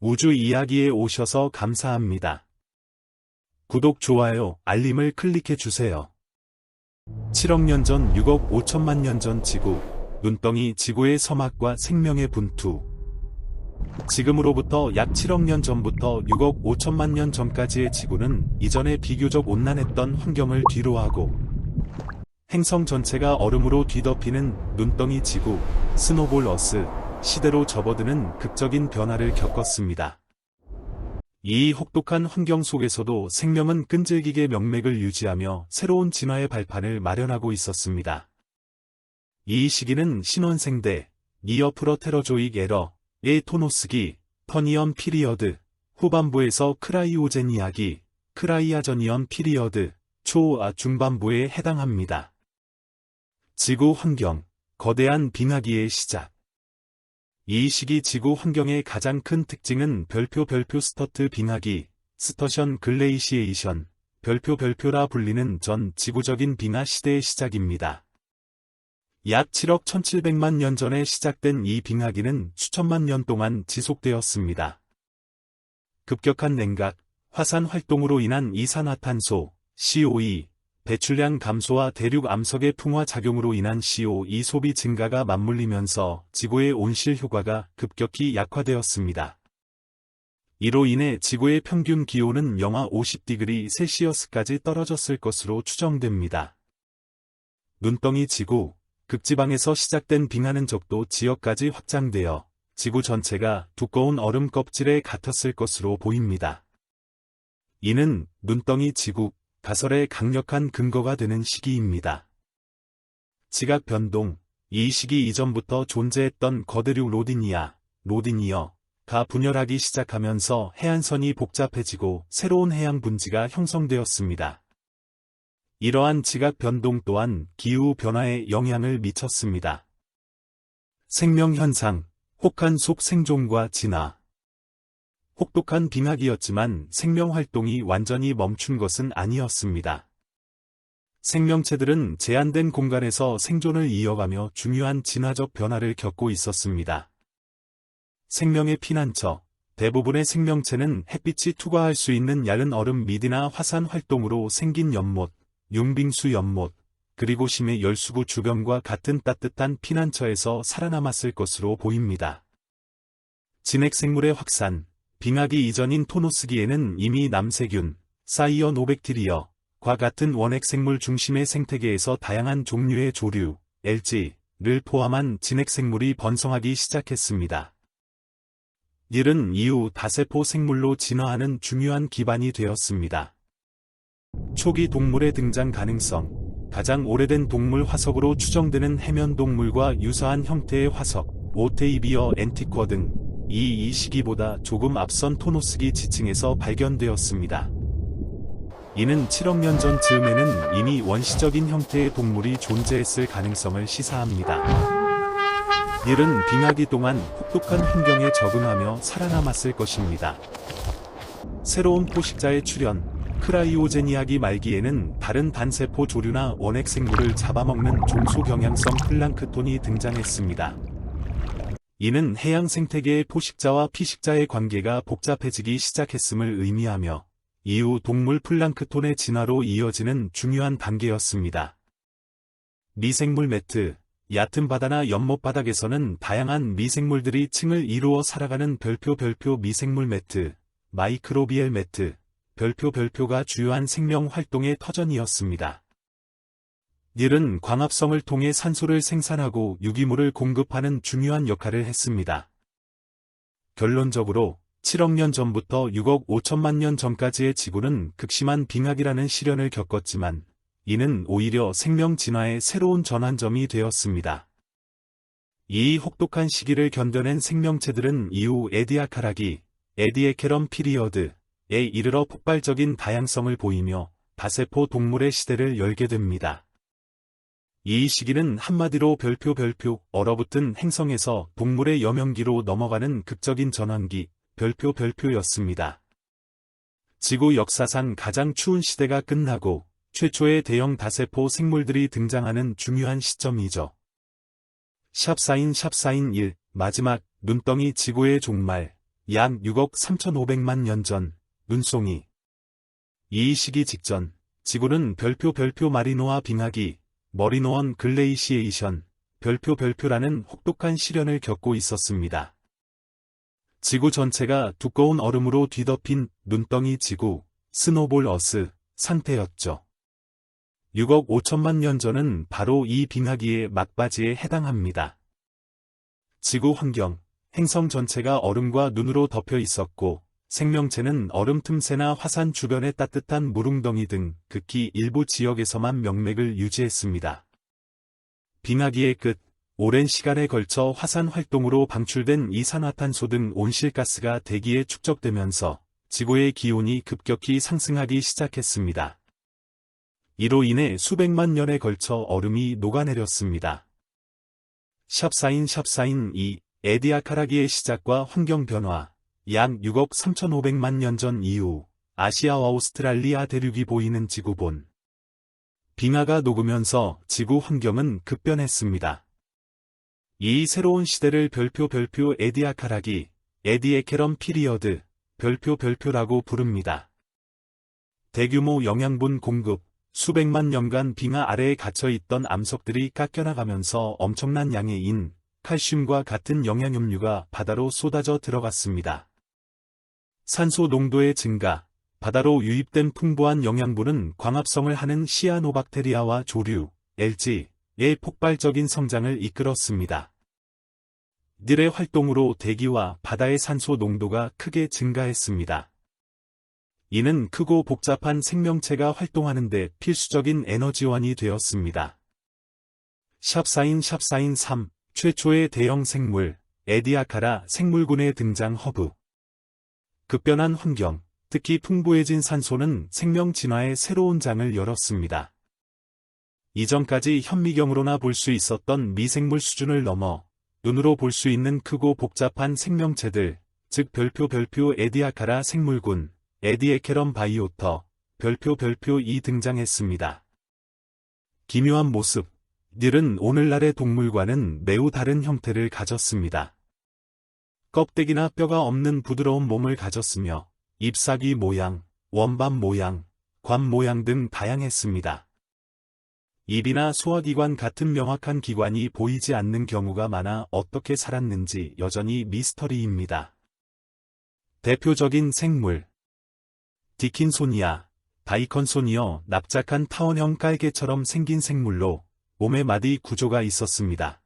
우주 이야기에 오셔서 감사합니다. 구독, 좋아요, 알림을 클릭해 주세요. 7억 년 전 6억 5천만 년 전 지구, 눈덩이 지구의 서막과 생명의 분투. 지금으로부터 약 7억 년 전부터 6억 5천만 년 전까지의 지구는 이전에 비교적 온난했던 환경을 뒤로하고 행성 전체가 얼음으로 뒤덮이는 눈덩이 지구, 스노볼 어스, 시대로 접어드는 극적인 변화를 겪었습니다. 이 혹독한 환경 속에서도 생명은 끈질기게 명맥을 유지하며 새로운 진화의 발판을 마련하고 있었습니다. 이 시기는 신원생대, 니어프로테러조익 에러의 토노스기, 퍼니엄 피리어드, 후반부에서 크라이오젠 이야기, 크라이아저니엄 피리어드, 초아 중반부에 해당합니다. 지구 환경, 거대한 빙하기의 시작. 이 시기 지구 환경의 가장 큰 특징은 별표 별표 스터트 빙하기, 스터션 글레이시에이션, 별표 별표라 불리는 전 지구적인 빙하 시대의 시작입니다. 약 7억 1700만 년 전에 시작된 이 빙하기는 수천만 년 동안 지속되었습니다. 급격한 냉각, 화산 활동으로 인한 이산화탄소, CO2, 배출량 감소와 대륙 암석의 풍화 작용으로 인한 CO2 소비 증가가 맞물리면서 지구의 온실 효과가 급격히 약화되었습니다. 이로 인해 지구의 평균 기온은 영하 50디그리 셀시어스까지 떨어졌을 것으로 추정됩니다. 눈덩이 지구, 극지방에서 시작된 빙하는 적도 지역까지 확장되어 지구 전체가 두꺼운 얼음 껍질에 같았을 것으로 보입니다. 이는 눈덩이 지구, 가설의 강력한 근거가 되는 시기입니다. 지각 변동, 이 시기 이전부터 존재했던 거대륙 로디니아, 로디니어 가 분열하기 시작하면서 해안선이 복잡해지고 새로운 해양 분지가 형성되었습니다. 이러한 지각 변동 또한 기후 변화에 영향을 미쳤습니다. 생명 현상, 혹한 속 생존과 진화, 혹독한 빙하기였지만 생명 활동이 완전히 멈춘 것은 아니었습니다. 생명체들은 제한된 공간에서 생존을 이어가며 중요한 진화적 변화를 겪고 있었습니다. 생명의 피난처, 대부분의 생명체는 햇빛이 투과할 수 있는 얇은 얼음 미디나 화산 활동으로 생긴 연못, 융빙수 연못, 그리고 심해 열수구 주변과 같은 따뜻한 피난처에서 살아남았을 것으로 보입니다. 진핵생물의 확산, 빙하기 이전인 토노스기에는 이미 남세균, 사이어 노백티리어 과 같은 원핵 생물 중심의 생태계에서 다양한 종류의 조류, LG를 포함한 진핵 생물이 번성하기 시작했습니다. 이는 이후 다세포 생물로 진화하는 중요한 기반이 되었습니다. 초기 동물의 등장 가능성 가장 오래된 동물 화석으로 추정되는 해면 동물과 유사한 형태의 화석, 오테이비어 앤티쿼 등 이 이 시기보다 조금 앞선 토노스기 지층에서 발견되었습니다. 이는 7억 년 전 즈음에는 이미 원시적인 형태의 동물이 존재했을 가능성을 시사합니다. 이은 빙하기 동안 혹독한 환경에 적응하며 살아남았을 것입니다. 새로운 포식자의 출현, 크라이오제니아기 말기에는 다른 단세포 조류나 원핵 생물을 잡아먹는 종소 경향성 플랑크톤이 등장했습니다. 이는 해양 생태계의 포식자와 피식자의 관계가 복잡해지기 시작했음을 의미하며 이후 동물 플랑크톤의 진화로 이어지는 중요한 단계였습니다. 미생물 매트, 얕은 바다나 연못 바닥에서는 다양한 미생물들이 층을 이루어 살아가는 별표 별표 미생물 매트, 마이크로비엘 매트, 별표 별표가 주요한 생명 활동의 터전이었습니다. 닐은 광합성을 통해 산소를 생산하고 유기물을 공급하는 중요한 역할을 했습니다. 결론적으로 7억 년 전부터 6억 5천만 년 전까지의 지구는 극심한 빙하기라는 시련을 겪었지만 이는 오히려 생명 진화의 새로운 전환점이 되었습니다. 이 혹독한 시기를 견뎌낸 생명체들은 이후 에디아카라기, 에디에케럼 피리어드에 이르러 폭발적인 다양성을 보이며 다세포 동물의 시대를 열게 됩니다. 이 시기는 한마디로 별표 별표 얼어붙은 행성에서 동물의 여명기로 넘어가는 극적인 전환기, 별표 별표였습니다. 지구 역사상 가장 추운 시대가 끝나고 최초의 대형 다세포 생물들이 등장하는 중요한 시점이죠. 샵사인 샵사인 1 마지막 눈덩이 지구의 종말 약 6억 3,500만 년 전, 눈송이. 이 시기 직전, 지구는 별표 별표 마리노아 빙하기, 머리노원 글레이시에이션, 별표 별표라는 혹독한 시련을 겪고 있었습니다. 지구 전체가 두꺼운 얼음으로 뒤덮인 눈덩이 지구, 스노볼 어스, 상태였죠. 6억 5천만 년 전은 바로 이 빙하기의 막바지에 해당합니다. 지구 환경, 행성 전체가 얼음과 눈으로 덮여 있었고, 생명체는 얼음 틈새나 화산 주변의 따뜻한 물웅덩이 등 극히 일부 지역에서만 명맥을 유지했습니다. 빙하기의 끝, 오랜 시간에 걸쳐 화산 활동으로 방출된 이산화탄소 등 온실가스가 대기에 축적되면서 지구의 기온이 급격히 상승하기 시작했습니다. 이로 인해 수백만 년에 걸쳐 얼음이 녹아내렸습니다. 샵사인 샵사인 2 에디아카라기의 시작과 환경 변화 약 6억 3,500만 년 전 이후 아시아와 오스트랄리아 대륙이 보이는 지구본 빙하가 녹으면서 지구 환경은 급변했습니다. 이 새로운 시대를 별표 별표 에디아카라기 에디에케럼 피리어드 별표 별표라고 부릅니다. 대규모 영양분 공급, 수백만 년간 빙하 아래에 갇혀있던 암석들이 깎여나가면서 엄청난 양의 인, 칼슘과 같은 영양염류가 바다로 쏟아져 들어갔습니다. 산소 농도의 증가, 바다로 유입된 풍부한 영양분은 광합성을 하는 시아노박테리아와 조류, LG의 폭발적인 성장을 이끌었습니다. 들의 활동으로 대기와 바다의 산소 농도가 크게 증가했습니다. 이는 크고 복잡한 생명체가 활동하는 데 필수적인 에너지원이 되었습니다. 샵사인 샵사인 3 최초의 대형 생물 에디아카라 생물군의 등장 허브 급변한 환경, 특히 풍부해진 산소는 생명 진화의 새로운 장을 열었습니다. 이전까지 현미경으로나 볼 수 있었던 미생물 수준을 넘어 눈으로 볼 수 있는 크고 복잡한 생명체들, 즉 별표 별표 에디아카라 생물군, 에디에케럼 바이오터, 별표 별표 이 등장했습니다. 기묘한 모습, 들은 오늘날의 동물과는 매우 다른 형태를 가졌습니다. 껍데기나 뼈가 없는 부드러운 몸을 가졌으며 잎사귀 모양, 원반 모양, 관 모양 등 다양했습니다. 입이나 소화기관 같은 명확한 기관이 보이지 않는 경우가 많아 어떻게 살았는지 여전히 미스터리입니다. 대표적인 생물 디킨소니아, 다이컨소니어 납작한 타원형 깔개처럼 생긴 생물로 몸에 마디 구조가 있었습니다.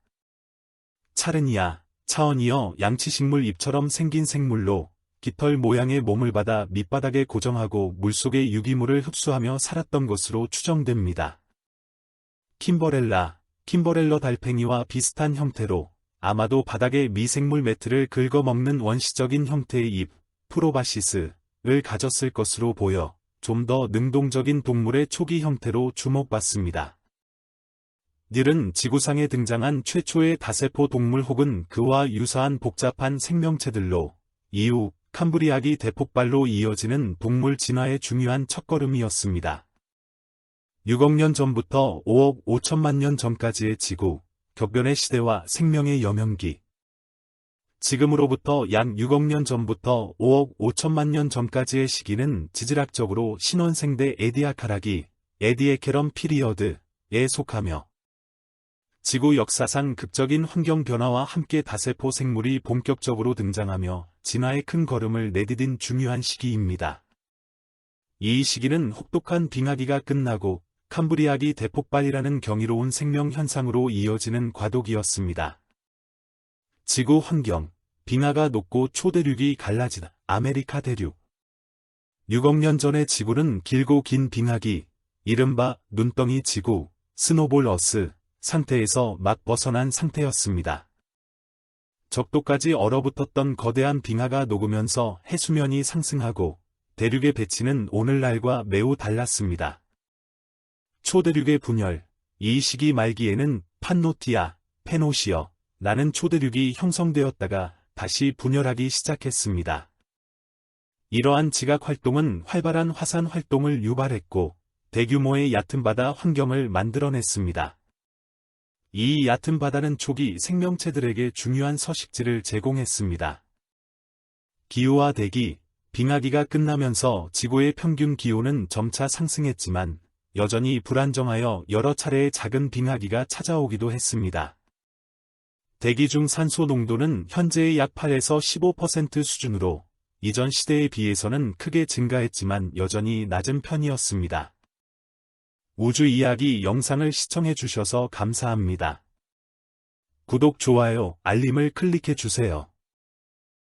차르니아, 차원이어 양치식물 잎처럼 생긴 생물로 깃털 모양의 몸을 받아 밑바닥에 고정하고 물속의 유기물을 흡수하며 살았던 것으로 추정됩니다. 킴버렐라, 킴버렐러 달팽이와 비슷한 형태로 아마도 바닥에 미생물 매트를 긁어먹는 원시적인 형태의 잎, 프로바시스, 을 가졌을 것으로 보여 좀 더 능동적인 동물의 초기 형태로 주목받습니다. 닐은 지구상에 등장한 최초의 다세포 동물 혹은 그와 유사한 복잡한 생명체들로 이후 캄브리아기 대폭발로 이어지는 동물 진화의 중요한 첫걸음이었습니다. 6억 년 전부터 5억 5천만 년 전까지의 지구, 격변의 시대와 생명의 여명기, 지금으로부터 약 6억 년 전부터 5억 5천만 년 전까지의 시기는 지질학적으로 신원생대 에디아카라기, 에디에케럼 피리어드에 속하며 지구 역사상 극적인 환경 변화와 함께 다세포 생물이 본격적으로 등장하며 진화의 큰 걸음을 내디딘 중요한 시기입니다. 이 시기는 혹독한 빙하기가 끝나고 캄브리아기 대폭발이라는 경이로운 생명 현상으로 이어지는 과도기였습니다. 지구 환경, 빙하가 녹고 초대륙이 갈라지다. 아메리카 대륙. 6억 년 전의 지구는 길고 긴 빙하기, 이른바 눈덩이 지구, 스노볼 어스 상태에서 막 벗어난 상태였습니다. 적도까지 얼어붙었던 거대한 빙하가 녹으면서 해수면이 상승하고 대륙의 배치는 오늘날과 매우 달랐습니다. 초대륙의 분열, 이 시기 말기에는 판노티아, 페노시어, 라는 초대륙이 형성되었다가 다시 분열하기 시작했습니다. 이러한 지각 활동은 활발한 화산 활동을 유발했고 대규모의 얕은 바다 환경을 만들어냈습니다. 이 얕은 바다는 초기 생명체들에게 중요한 서식지를 제공했습니다. 기후와 대기, 빙하기가 끝나면서 지구의 평균 기온은 점차 상승했지만 여전히 불안정하여 여러 차례의 작은 빙하기가 찾아오기도 했습니다. 대기 중 산소 농도는 현재의 약 8에서 15% 수준으로 이전 시대에 비해서는 크게 증가했지만 여전히 낮은 편이었습니다. 우주 이야기 영상을 시청해 주셔서 감사합니다. 구독, 좋아요, 알림을 클릭해 주세요.